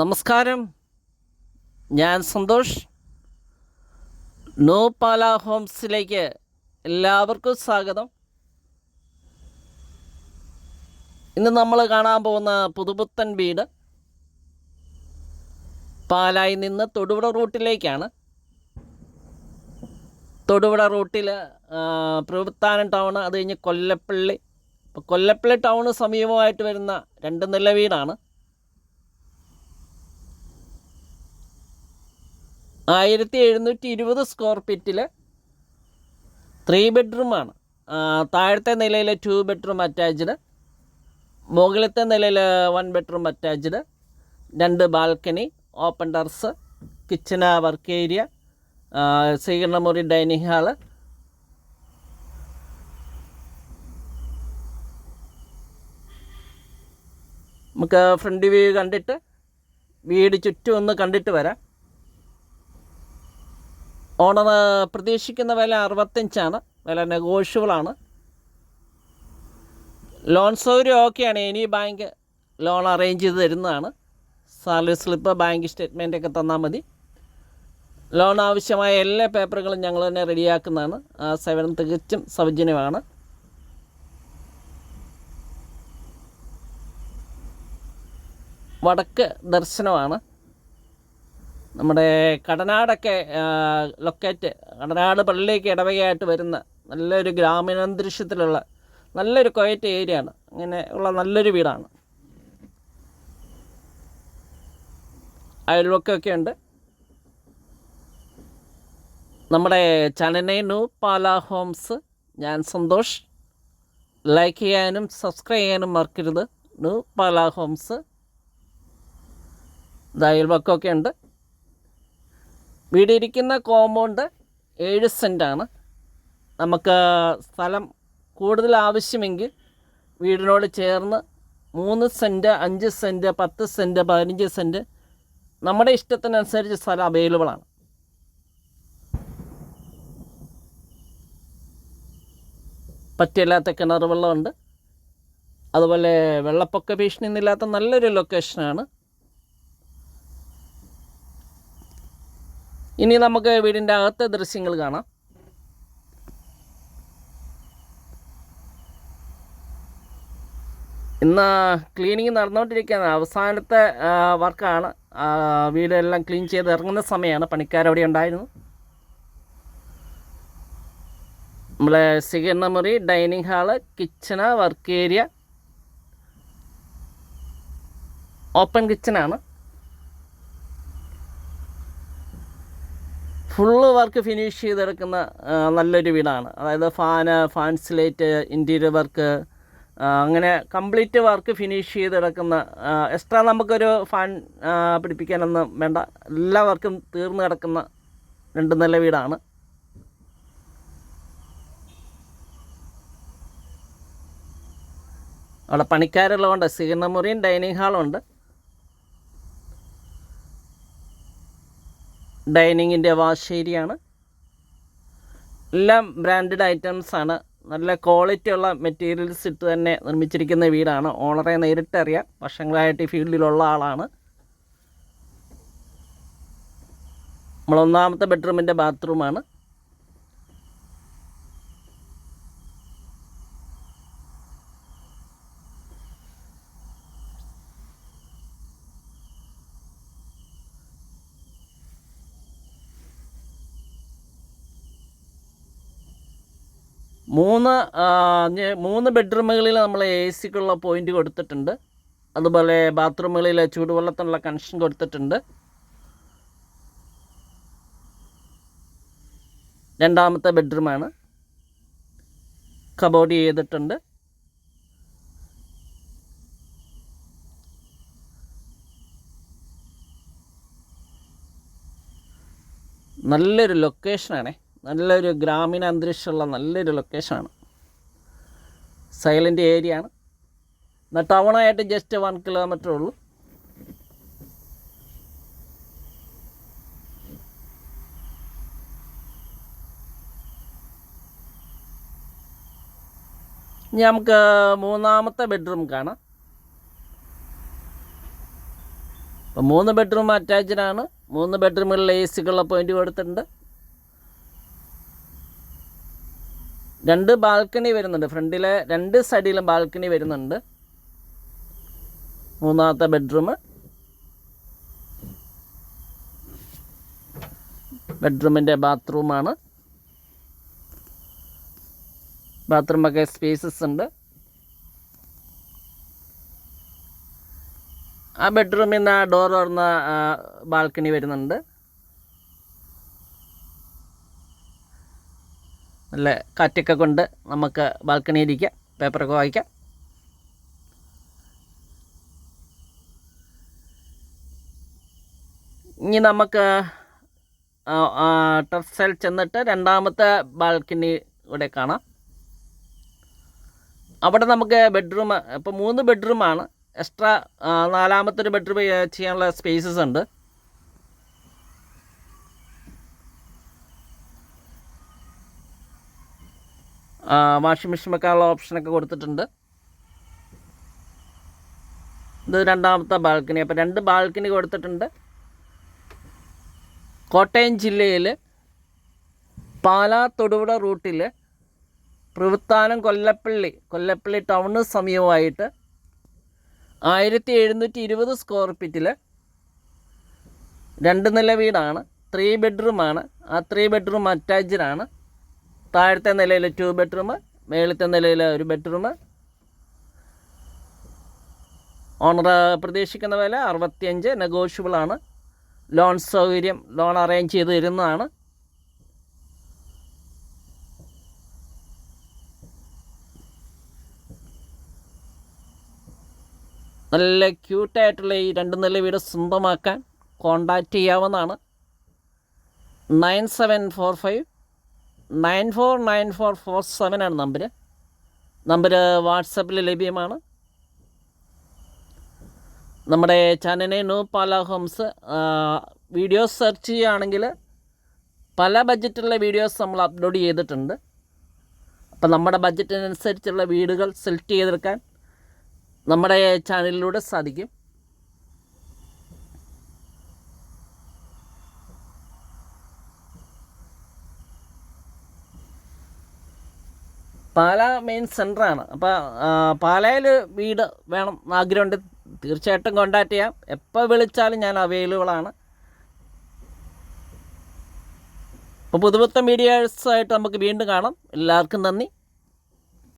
നമസ്കാരം. ഞാൻ സന്തോഷ്. നോ പാല ഹോംസിലേക്ക് എല്ലാവർക്കും സ്വാഗതം. ഇന്ന് നമ്മൾ കാണാൻ പോകുന്ന പുതുപുത്തൻ വീട് പാലായി നിന്ന് തൊടുപുഴ റൂട്ടിലേക്കാണ്. തൊടുപുഴ റൂട്ടിൽ പ്രവൃത്താനം ടൗൺ അത് കഴിഞ്ഞ് കൊല്ലപ്പള്ളി. കൊല്ലപ്പള്ളി ടൗണ് സമീപമായിട്ട് വരുന്ന രണ്ട് നില വീടാണ്. ആയിരത്തി എഴുന്നൂറ്റി ഇരുപത് സ്ക്വയർ ഫീറ്റിൽ ത്രീ ബെഡ്റൂമാണ് താഴത്തെ നിലയിൽ ടു ബെഡ്റൂം അറ്റാച്ച്ഡ് മുകളിലത്തെ നിലയിൽ വൺ ബെഡ്റൂം അറ്റാച്ച്ഡ് രണ്ട് balcony open terrace kitchen work area സ്വീകരണമുറി dining hall നമുക്ക് ഫ്രണ്ട് വ്യൂ കണ്ടിട്ട് വീട് ചുറ്റും ഒന്ന് കണ്ടിട്ട് വരാം. ഓണർ പ്രതീക്ഷിക്കുന്ന വില അറുപത്തഞ്ചാണ് വില നെഗോഷ്യബിളാണ് ലോൺ സൗകര്യം ഓക്കെയാണ് ഇനി ബാങ്ക് ലോൺ അറേഞ്ച് ചെയ്ത് തരുന്നതാണ്. സാലറി സ്ലിപ്പ് ബാങ്ക് സ്റ്റേറ്റ്മെന്റ് ഒക്കെ തന്നാൽ മതി. ലോൺ ആവശ്യമായ എല്ലാ പേപ്പറുകളും ഞങ്ങൾ തന്നെ റെഡിയാക്കുന്നതാണ് ആ സേവനം തികച്ചും സൗജന്യമാണ് വടക്ക് ദർശനമാണ്. നമ്മുടെ കടനാടൊക്കെ ലൊക്കേറ്റ് കടനാട് പള്ളിയിലേക്ക് ഇടവകയായിട്ട് വരുന്ന നല്ലൊരു ഗ്രാമീണാന്തരീക്ഷത്തിലുള്ള നല്ലൊരു കൊയറ്റ് ഏരിയ ആണ് അങ്ങനെ ഉള്ള നല്ലൊരു വീടാണ്. അയൽവക്കമൊക്കെ ഉണ്ട്. നമ്മുടെ ചനനൈ നു പാല ഹോംസ്. ഞാൻ സന്തോഷ്. ലൈക്ക് ചെയ്യാനും സബ്സ്ക്രൈബ് ചെയ്യാനും മറക്കരുത്. നു പാല ഹോംസ്. ഇത് അയൽവക്കമൊക്കെ ഉണ്ട്. വീടിരിക്കുന്ന കോമ്പൗണ്ട് ഏഴ് സെന്റാണ് നമുക്ക് സ്ഥലം കൂടുതൽ ആവശ്യമെങ്കിൽ വീടിനോട് ചേർന്ന് മൂന്ന് സെന്റ് അഞ്ച് സെന്റ് പത്ത് സെന്റ് പതിനഞ്ച് സെന്റ് നമ്മുടെ ഇഷ്ടത്തിനനുസരിച്ച് സ്ഥലം അവൈലബിൾ ആണ്. പറ്റില്ലാത്ത കിണർ വെള്ളമുണ്ട്. അതുപോലെ വെള്ളപ്പൊക്ക ഭീഷണി ഭീഷണിയൊന്നുമില്ലാത്ത നല്ലൊരു ലൊക്കേഷനാണ് ഇനി നമുക്ക് വീടിന്റെ അകത്തെ ദൃശ്യങ്ങൾ കാണാം. ഇന്ന് ക്ലീനിങ് നടന്നുകൊണ്ടിരിക്കുകയാണ്. അവസാനത്തെ വർക്കാണ്. വീടെല്ലാം ക്ലീൻ ചെയ്ത് ഇറങ്ങുന്ന സമയമാണ്. പണിക്കാരവിടെ ഉണ്ടായിരുന്നു. നമ്മളെ സ്വീകരണ മുറി dining hall kitchen work area open കിച്ചണാണ് full work finish ചെയ്തെടുക്കുന്ന നല്ലൊരു വീടാണ്. അതായത് ഫാന് ഫാൻസിലേറ്റ് ഇന്റീരിയർ വർക്ക് അങ്ങനെ കംപ്ലീറ്റ് വർക്ക് ഫിനിഷ് ചെയ്തെടുക്കുന്ന എക്സ്ട്രാ നമുക്കൊരു ഫാൻ പിടിപ്പിക്കാനൊന്നും വേണ്ട. എല്ലാ വർക്കും തീർന്നു കിടക്കുന്ന രണ്ട് നല്ല വീടാണ്. അവിടെ പണിക്കാരുള്ളതുകൊണ്ട് സ്വീകരണമുറിയും ഡൈനിങ് ഹാളും ഡൈനിങ്ങിന്റെ വാഷ് ഏരിയയാണ്. എല്ലാം ബ്രാൻഡഡ് ഐറ്റംസ് ആണ് നല്ല ക്വാളിറ്റി ഉള്ള മെറ്റീരിയൽസ് ഇട്ട് തന്നെ നിർമ്മിച്ചിരിക്കുന്ന വീടാണ്. ഓണറെ നേരിട്ടറിയാം വർഷങ്ങളായിട്ട് ഈ ഫീൽഡിലുള്ള ആളാണ്. നമ്മളൊന്നാമത്തെ ബെഡ്റൂമിന്റെ ബാത്റൂമാണ്. മൂന്ന് മൂന്ന് ബെഡ്റൂമുകളിൽ നമ്മൾ എ സിക്കുള്ള പോയിന്റ് കൊടുത്തിട്ടുണ്ട്. അതുപോലെ ബാത്റൂമുകളിൽ ചൂടുവെള്ളത്തിനുള്ള കണക്ഷൻ കൊടുത്തിട്ടുണ്ട്. രണ്ടാമത്തെ ബെഡ്റൂമാണ്. കബോർഡ് ചെയ്തിട്ടുണ്ട്. നല്ലൊരു ലൊക്കേഷനാണേ. നല്ലൊരു ഗ്രാമീണ അന്തരീക്ഷമുള്ള നല്ലൊരു ലൊക്കേഷനാണ് സൈലന്റ് ഏരിയ ആണ്. എന്നാൽ ടൗണായിട്ട് ജസ്റ്റ് വൺ കിലോമീറ്റർ ഉള്ളൂ. ഇനി നമുക്ക് മൂന്നാമത്തെ ബെഡ്റൂം കാണാം. അപ്പോൾ മൂന്ന് ബെഡ്റൂം അറ്റാച്ച്ഡ് ആണ്. മൂന്ന് ബെഡ്റൂമുകളിൽ എ സിക്കുള്ള പോയിന്റ് കൊടുത്തിട്ടുണ്ട്. രണ്ട് ബാൽക്കണി വരുന്നുണ്ട്. ഫ്രണ്ടിലെ രണ്ട് സൈഡിലും ബാൽക്കണി വരുന്നുണ്ട്. മൂന്നാമത്തെ ബെഡ്റൂം. ബെഡ്റൂമിന്റെ ബാത്റൂമാണ്. ബാത്റൂമൊക്കെ സ്പേസസ് ഉണ്ട്. ആ ബെഡ്റൂമിൽ നിന്ന് ആ ഡോർ തുറന്ന ബാൽക്കണി വരുന്നുണ്ട്. നല്ല കാറ്റൊക്കെ കൊണ്ട് നമുക്ക് ബാൽക്കണി ഇരിക്കാം പേപ്പറൊക്കെ വായിക്കാം. ഇനി നമുക്ക് ടെറസൽ ചെന്നിട്ട് രണ്ടാമത്തെ ബാൽക്കണി ഇവിടെ കാണാം. അവിടെ നമുക്ക് ബെഡ്റൂം ഇപ്പോൾ മൂന്ന് ബെഡ്റൂമാണ്. എക്സ്ട്രാ നാലാമത്തെ ഒരു ബെഡ്റൂം ചെയ്യാനുള്ള സ്പേസസ് ഉണ്ട്. വാഷിംഗ് മെഷീൻ വെക്കാനുള്ള ഓപ്ഷനൊക്കെ കൊടുത്തിട്ടുണ്ട്. ഇത് രണ്ടാമത്തെ ബാൽക്കണി. അപ്പോൾ രണ്ട് ബാൽക്കണി കൊടുത്തിട്ടുണ്ട്. കോട്ടയം ജില്ലയിൽ പാലാ തൊടുപുഴ റൂട്ടിൽ പ്രവൃത്താനം കൊല്ലപ്പള്ളി കൊല്ലപ്പള്ളി ടൗണ് സമീപമായിട്ട് ആയിരത്തി എഴുന്നൂറ്റി ഇരുപത് സ്ക്വയർ ഫീറ്റിൽ രണ്ട് നില വീടാണ്. ത്രീ ബെഡ്റൂമാണ് ആ ത്രീ ബെഡ്റൂം അറ്റാച്ച്ഡ് ആണ്. താഴത്തെ നിലയിൽ ടു ബെഡ്റൂം മേളത്തെ നിലയിൽ ഒരു ബെഡ്റൂം ഓണർ പ്രതീക്ഷിക്കുന്ന വില അറുപത്തിയഞ്ച്. നെഗോഷ്യബിൾ ആണ്. ലോൺ സൗകര്യം ലോൺ അറേഞ്ച് ചെയ്ത് തരുന്നതാണ്. നല്ല ക്യൂട്ടായിട്ടുള്ള ഈ രണ്ട് നില വീട് സ്വന്തമാക്കാൻ കോണ്ടാക്റ്റ് ചെയ്യാവുന്നതാണ്. Nine seven four five nine four nine four four seven ആണ് നമ്പർ നമ്പർ വാട്സപ്പിൽ ലഭ്യമാണ്. നമ്മുടെ ചാനലിനെ നോ പാല ഹോംസ് വീഡിയോസ് സെർച്ച് ചെയ്യുകയാണെങ്കിൽ പല ബഡ്ജറ്റുള്ള വീഡിയോസ് നമ്മൾ അപ്ലോഡ് ചെയ്തിട്ടുണ്ട്. അപ്പം നമ്മുടെ ബഡ്ജറ്റിനനുസരിച്ചുള്ള വീടുകൾ സെലക്ട് ചെയ്തെടുക്കാൻ നമ്മുടെ ചാനലിലൂടെ സാധിക്കും. പാല മെയിൻ സെന്ററാണ് അപ്പോൾ പാലയിൽ വീട് വേണം ആഗ്രഹമുണ്ട്. തീർച്ചയായിട്ടും കോണ്ടാക്ട് ചെയ്യാം. എപ്പോൾ വിളിച്ചാലും ഞാൻ അവൈലബിൾ ആണ്. അപ്പോൾ പുതുപുത്തൻ വീഡിയോസായിട്ട് നമുക്ക് വീണ്ടും കാണാം. എല്ലാവർക്കും നന്ദി.